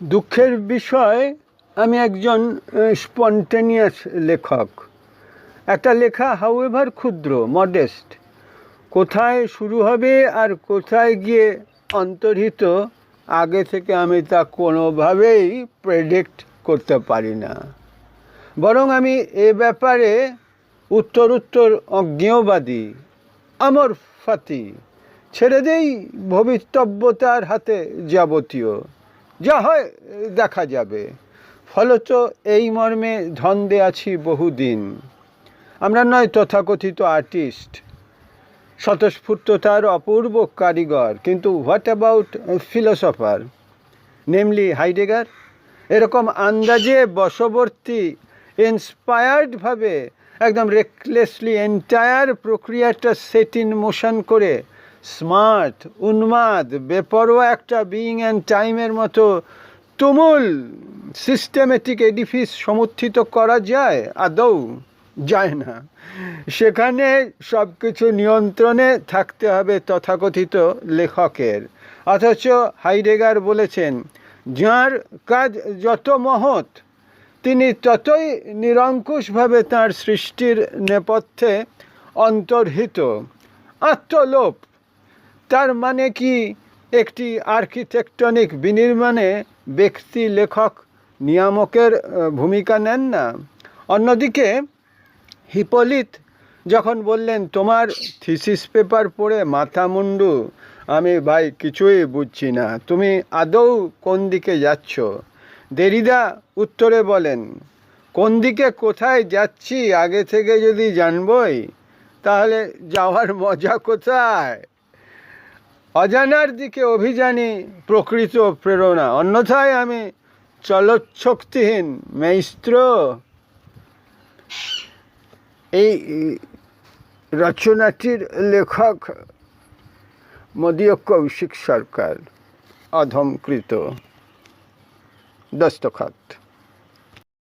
দুঃখের বিষয়, আমি একজন স্পন্টেনিয়াস লেখক। একটা লেখা হাউএভার ক্ষুদ্র মডেস্ট কোথায় শুরু হবে আর কোথায় গিয়ে অন্তর্হিত, আগে থেকে আমি তা কোনোভাবেই প্রেডিক্ট করতে পারি না। বরং আমি এ ব্যাপারে উত্তর উত্তর অজ্ঞেয়বাদী আমর ফাতি ছেড়ে দেই ভবিতব্যতার হাতে যাবতীয়। যা হয়, দেখা যাবে। ফলত এই মর্মে ধন্দে আছি বহুদিন। আমরা নয় তথাকথিত আর্টিস্ট। স্বতঃস্ফূর্ততার অপূর্ব কারিগর, কিন্তু what about philosopher namely Heidegger এরকম আন্দাজে বশবর্তী ইন্সপায়ার্ডভাবে একদম রেকলেসলি এন্টায়ার প্রক্রিয়াটা সেট ইন মোশন করে স্মার্ট, উন্মাদ, বেপরোয়া একটা বিইং অ্যান্ড টাইমের মতো তুমুল সিস্টেমেটিক এডিফিস সমর্থিত করা যায়? আদৌ? যায় না। সেখানে সব কিছু নিয়ন্ত্রণে থাকতে হবে তথাকথিত লেখকের। অথচ হাইডেগার বলেছেন, যাঁর কাজ যত মহৎ, তিনি ততই নিরঙ্কুশভাবে তার সৃষ্টির নেপথ্যে অন্তর্হিত। আত্মলোপ তার মানে কি? একটি আর্কিটেকটনিক বিনির্মাণে ব্যক্তি, লেখক, নিয়ামকের ভূমিকা নেন না। অন্যদিকে, হিপোলিত যখন বললেন, তোমার থিসিস পেপার পড়ে মাথা মুন্ডু, আমি ভাই কিছুই বুঝছি না। তুমি আদৌ কোন দিকে যাচ্ছ? দেরিদা উত্তরে বলেন, কোন দিকে কোথায় যাচ্ছি, আগে থেকে যদি জানবই, তাহলে যাওয়ার মজা কোথায়? অজানার দিকে অভিযানী প্রকৃত প্রেরণা। অন্যথায় আমি চলচ্ছক্তিহীন, মেইস্ত্র। এই রচনাটির লেখক মদীয় কৌশিক সরকার, অধমকৃত। দস্তখত।